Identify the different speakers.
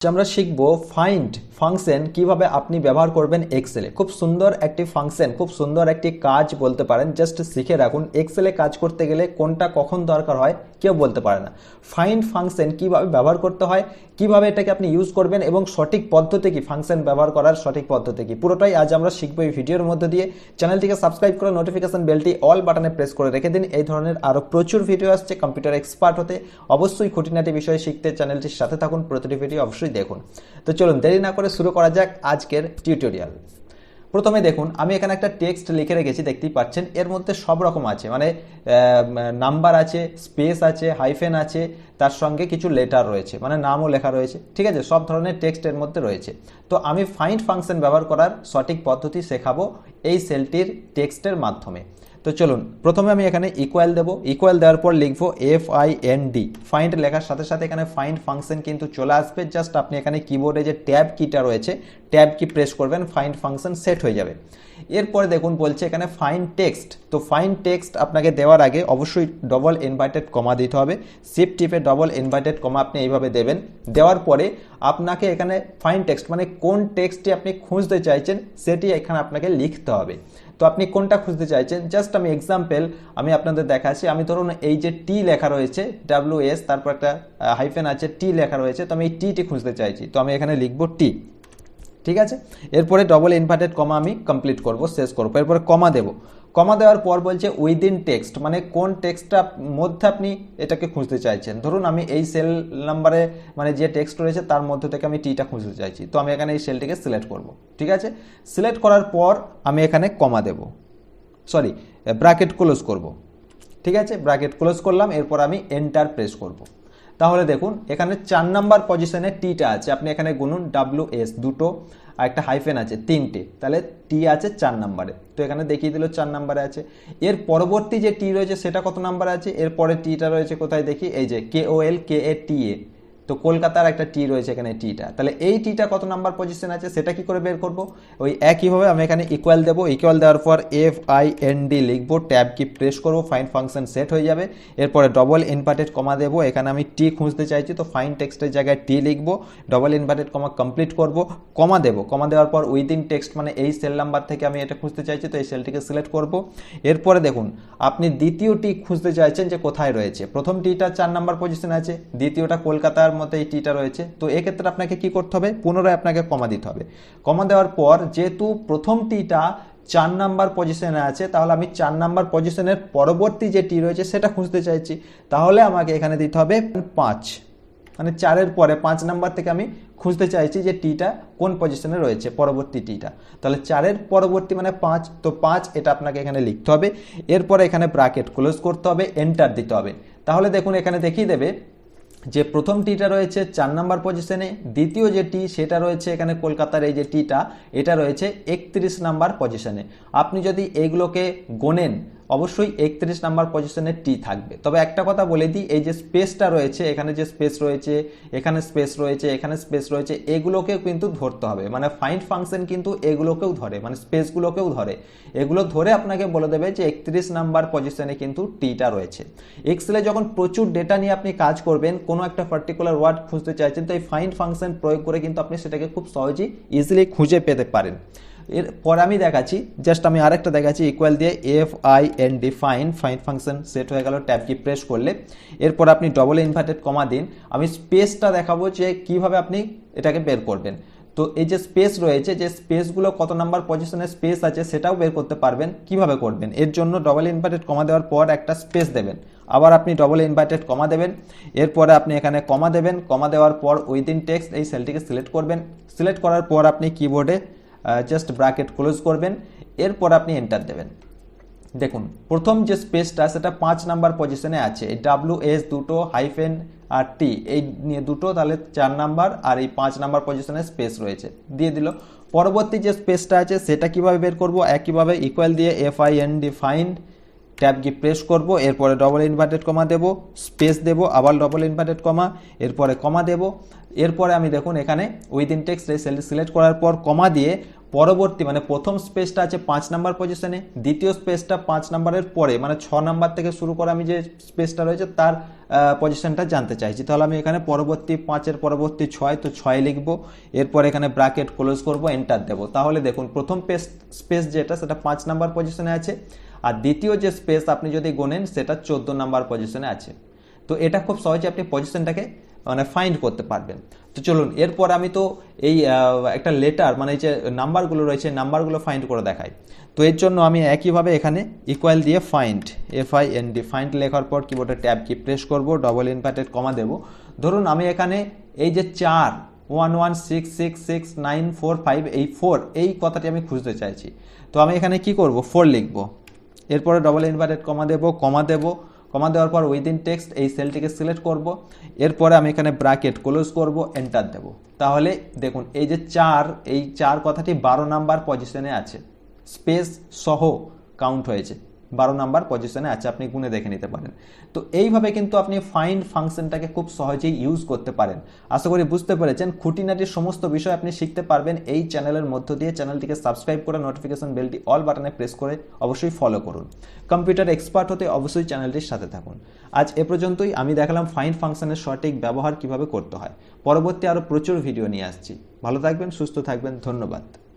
Speaker 1: আমরা শিখব find function কীভাবে আপনি ব্যবহার করবেন এক্সেলে খুব সুন্দর একটি ফাংশন খুব সুন্দর একটি কাজ বলতে পারেন। জাস্ট শিখে রাখুন। এক্সেলে কাজ করতে গেলে কোনটা কখন দরকার হয় কেউ বলতে পারে না। ফাইন্ড ফাংশন কীভাবে ব্যবহার করতে হয়, কীভাবে এটাকে আপনি ইউজ করবেন এবং সঠিক পদ্ধতি কি? ফাংশন ব্যবহার করার সঠিক পদ্ধতি কি? পুরোটাই আজ আমরা শিখব এই ভিডিওর মধ্যে দিয়ে। চ্যানেলটিকে সাবস্ক্রাইব করে নোটিফিকেশন বেলটি অল বাটনে প্রেস করে রেখে দিন। এই ধরনের আরও প্রচুর ভিডিও আসছে কম্পিউটার এক্সপার্ট হতে। অবশ্যই খুঁটিনাটি বিষয়ে শিখতে চ্যানেলটির সাথে থাকুন। প্রতিটি ভিডিও অবশ্যই দেখুন। তো চলুন, দেরি না করে শুরু করা যাক আজকের টিউটোরিয়াল। প্রথমে দেখুন, আমি এখানে একটা টেক্সট লিখে রেখেছি, দেখতেই পাচ্ছেন। এর মধ্যে সব রকম আছে মানে নাম্বার আছে, স্পেস আছে, হাইফেন আছে, তার সঙ্গে কিছু লেটার রয়েছে মানে নামও লেখা রয়েছে, ঠিক আছে? সব ধরনের টেক্সট এর মধ্যে রয়েছে। তো আমি ফাইন্ড ফাংশন ব্যবহার করার সঠিক পদ্ধতি শেখাবো এই সেলটির টেক্সটের মাধ্যমে। তো চলুন, প্রথমে আমি এখানে ইকুয়াল দেবো। ইকুয়াল দেওয়ার পর লিখব F I N D find লেখার সাথে সাথে এখানে ফাইন্ড ফাংশন কিন্তু চলে আসবে। জাস্ট আপনি এখানে কিবোর্ডে যে ট্যাব কিটা রয়েছে ট্যাব কি প্রেস করবেন ফাইন্ড ফাংশন সেট হয়ে যাবে। এরপরে দেখুন বলছে এখানে ফাইন টেক্সট তো ফাইন টেক্সট আপনাকে দেওয়ার আগে অবশ্যই ডবল ইনভার্টেড কমা দিতে হবে। সিপ টিপে ডবল ইনভার্টেড কমা আপনি এইভাবে দেবেন। দেওয়ার পরে আপনাকে এখানে ফাইন টেক্সট মানে কোন টেক্সটটি আপনি খুঁজতে চাইছেন, সেটি এখানে আপনাকে লিখতে হবে। তো আপনি কোনটা খুঁজতে চাইছেন? জাস্ট আমি এক্সাম্পল আমি আপনাদের দেখাচ্ছি। আমি ধরুন এই যে টি লেখা রয়েছে ডাব্লিউ এস তারপর একটা হাইফেন আছে টি লেখা রয়েছে, তো আমি এই টি খুঁজতে চাইছি। তো আমি এখানে লিখব টি ঠিক আছে? এরপরে ডবল ইনভার্টেড কমা আমি কমপ্লিট করব, শেষ করব। এরপরে কমা দেব। কমা দেওয়ার পর বলছে উইদিন টেক্সট মানে কোন টেক্সটটা মধ্যে আপনি এটাকে খুঁজতে চাইছেন? ধরুন আমি এই সেল নাম্বারে মানে যে টেক্সট রয়েছে, তার মধ্যে থেকে আমি টিটা খুঁজতে চাইছি। তো আমি এখানে এই সেলটিকে সিলেক্ট করব। ঠিক আছে? সিলেক্ট করার পর আমি এখানে কমা দেব। সরি ব্র্যাকেট ক্লোজ করব। ঠিক আছে? ব্র্যাকেট ক্লোজ করলাম, এরপর আমি এন্টার প্রেস করব। তাহলে দেখুন, এখানে চার নাম্বার পজিশনে টিটা আছে। আপনি এখানে গুনুন ডাব্লু এস দুটো, আর একটা হাইফেন আছে, তিনটে। তাহলে টি আছে চার নাম্বারে। তো এখানে দেখিয়ে দিল চার নাম্বারে আছে। এর পরবর্তী যে টি রয়েছে, সেটা কত নাম্বার আছে? এরপরে টিটা রয়েছে কোথায় দেখি? এই যে কে ও এল কে এ টি এ তো কলকাতার একটা টি রয়েছে এখানে টিটা। তাহলে এই টিটা কত নাম্বার পজিশন আছে সেটা কি করে বের করব? ওই একইভাবে আমি এখানে ইকুয়াল দেবো। ইকুয়াল দেওয়ার পর এফ আই এন ডি লিখব। ট্যাব কি প্রেস করব ফাইন ফাংশন সেট হয়ে যাবে। এরপরে ডবল ইনভার্টেড কমা দেবো। এখানে আমি টি খুঁজতে চাইছি, তো ফাইন টেক্সটের জায়গায় টি লিখব। ডবল ইনভার্টেড কমা কমপ্লিট করব। কমা দেবো। কমা দেওয়ার পর উইদিন টেক্সট মানে এই সেল নাম্বার থেকে আমি এটা খুঁজতে চাইছি, তো এই সেলটিকে সিলেক্ট করব। এরপরে দেখুন, আপনি দ্বিতীয় টি খুঁজতে চাইছেন যে কোথায় রয়েছে। প্রথম টিটা চার নাম্বার পজিশন আছে, দ্বিতীয়টা কলকাতার মতো এই টিটা রয়েছে। তো এক্ষেত্রে আপনাকে কি করতে হবে? পুনরায় আপনাকে কমা দিতে হবে। কমা দেওয়ার পর যেহেতু প্রথম টিটা চার নাম্বার পজিশনে আছে, তাহলে আমি চার নাম্বার পজিশনের পরবর্তী যে টি রয়েছে সেটা খুঁজতে চাইছি। তাহলে আমাকে এখানে দিতে হবে পাঁচ। মানে চারের পরে পাঁচ নাম্বার থেকে আমি খুঁজতে চাইছি যে টিটা কোন পজিশনে রয়েছে, পরবর্তী টিটা। তাহলে চারের পরবর্তী মানে পাঁচ। তো পাঁচ এটা আপনাকে এখানে লিখতে হবে। এরপরে এখানে ব্রাকেট ক্লোজ করতে হবে এন্টার দিতে হবে। তাহলে দেখুন, এখানে দেখিয়ে দেবে যে প্রথম টিটা রয়েছে চার নাম্বার পজিশনে দ্বিতীয় যে টি, সেটা রয়েছে এখানে কলকাতার এই যে টিটা, এটা রয়েছে একত্রিশ নাম্বার পজিশনে আপনি যদি এইগুলোকে গোনেন অবশ্যই একত্রিশ নাম্বার পজিশনে টি থাকবে। তবে একটা কথা বলে দিই, এই যে স্পেসটা রয়েছে, এখানে যে স্পেস রয়েছে, এখানে স্পেস রয়েছে, এখানে স্পেস রয়েছে, এগুলোকেও কিন্তু ধরতে হবে। মানে ফাইন্ড ফাংশন কিন্তু এগুলোকেও ধরে মানে স্পেসগুলোকেও ধরে। এগুলো ধরে আপনাকে বলে দেবে যে একত্রিশ নাম্বার পজিশনে কিন্তু টিটা রয়েছে। এক্সেলে যখন প্রচুর ডেটা নিয়ে আপনি কাজ করবেন, কোনো একটা পার্টিকুলার ওয়ার্ড খুঁজতে চাইছেন তো এই ফাইন্ড ফাংশন প্রয়োগ করে কিন্তু আপনি সেটাকে খুব সহজেই ইজিলি খুঁজে পেতে পারেন। এরপর আমি দেখাচ্ছি জাস্ট আমি আরেকটা দেখাচ্ছি ইকুয়াল দিয়ে F I N D fine fine function set হয়ে গেল ট্যাব কি প্রেস করলে। এরপর আপনি ডবল ইনভার্টেড কমা দিন। আমি স্পেসটা দেখাবো যে কীভাবে আপনি এটাকে বের করবেন। তো এই যে স্পেস রয়েছে, যে স্পেসগুলো কত নাম্বার পজিশনে স্পেস আছে সেটাও বের করতে পারবেন, কীভাবে করবেন। এর জন্য ডবল ইনভার্টেড কমা দেওয়ার পর একটা স্পেস দেবেন। আবার আপনি ডবল ইনভার্টেড কমা দেবেন। এরপরে আপনি এখানে কমা দেবেন। কমা দেওয়ার পর উইদিন টেক্সট এই সেলটিকে সিলেক্ট করবেন। সিলেক্ট করার পর আপনি কিবোর্ডে জাস্ট ব্র্যাকেট ক্লোজ করবেন, এরপর আপনি এন্টার দেবেন। দেখুন, প্রথম যে স্পেসটা সেটা পাঁচ নাম্বার পজিশনে আছে। এই ডাব্লু এস দুটো হাইফেন আর টি এই নিয়ে দুটো, তাহলে চার নাম্বার, আর এই পাঁচ নাম্বার পজিশনে স্পেস রয়েছে। দিয়ে দিল। পরবর্তী যে স্পেসটা আছে, সেটা কীভাবে বের করব? একইভাবে ইকুয়াল দিয়ে F I N D find tab কি প্রেস করব, এরপরে ডবল ইনভার্টেড কমা দেব স্পেস দেব, আবার ডবল ইনভার্টেড কমা এরপরে কমা দেব। এরপরে আমি দেখুন এখানে উইদিন টেক্সট সিলেক্ট করার পর কমা দিয়ে পরবর্তী মানে প্রথম স্পেসটা আছে পাঁচ নাম্বার পজিশনে দ্বিতীয় স্পেসটা পাঁচ নাম্বারের পরে মানে ছ নাম্বার থেকে শুরু করে আমি যে স্পেসটা রয়েছে তার পজিশনটা জানতে চাইছি। তাহলে আমি এখানে পরবর্তী পাঁচের পরবর্তী ছয়, তো ছয় লিখব, এরপর এখানে ব্র্যাকেট ক্লোজ করব এন্টার দেবো। তাহলে দেখুন প্রথম পেস স্পেস যেটা, সেটা পাঁচ নাম্বার পজিশনে আছে। আর দ্বিতীয় যে স্পেস আপনি যদি গোনেন, সেটা চোদ্দ নাম্বার পজিশনে আছে। তো এটা খুব সহজে আপনি পজিশনটাকে মানে ফাইন্ড করতে পারবেন। তো চলুন, এরপর আমি তো এই একটা লেটার মানে এই যে নাম্বারগুলো রয়েছে নাম্বারগুলো ফাইন্ড করে দেখাই। তো এর জন্য আমি একইভাবে এখানে ইকুয়াল দিয়ে find F I N D find লেখার পর কিবোর্ডে ট্যাব কি প্রেস করব ডবল ইনভার্টেড কমা দেবো। ধরুন, আমি এখানে এই যে চার one one six six six nine four five এই ফোর এই কথাটি আমি খুঁজতে চাইছি। তো আমি এখানে কি করব? ফোর লিখব। এরপরে ডবল ইনভার্টেড কমা দেব কমা দেব। কমা দেওয়ার পর উইদিন টেক্সট এই সেলটিকে সিলেক্ট করব। এরপরে আমি এখানে ব্র্যাকেট ক্লোজ করব এন্টার দেব। তাহলে দেখুন, এই যে চার, এই চার কথাটি বারো নাম্বার পজিশনে আছে। স্পেস সহ কাউন্ট হয়েছে। বারো নাম্বার পজিশনে আছে, আপনি গুনে দেখে নিতে পারেন। তো এইভাবে কিন্তু আপনি ফাইন্ড ফাংশনটাকে খুব সহজেই ইউজ করতে পারেন। আশা করি বুঝতে পেরেছেন। খুঁটিনাটির সমস্ত বিষয় আপনি শিখতে পারবেন এই চ্যানেলের মধ্য দিয়ে। চ্যানেলটিকে সাবস্ক্রাইব করে নোটিফিকেশন বেলটি অল বাটনে প্রেস করে অবশ্যই ফলো করুন। কম্পিউটার এক্সপার্ট হতে অবশ্যই চ্যানেলটির সাথে থাকুন। আজ এ পর্যন্তই। আমি দেখালাম ফাইন্ড ফাংশনের সঠিক ব্যবহার কীভাবে করতে হয়। পরবর্তী আরও প্রচুর ভিডিও নিয়ে আসছি। ভালো থাকবেন, সুস্থ থাকবেন। ধন্যবাদ।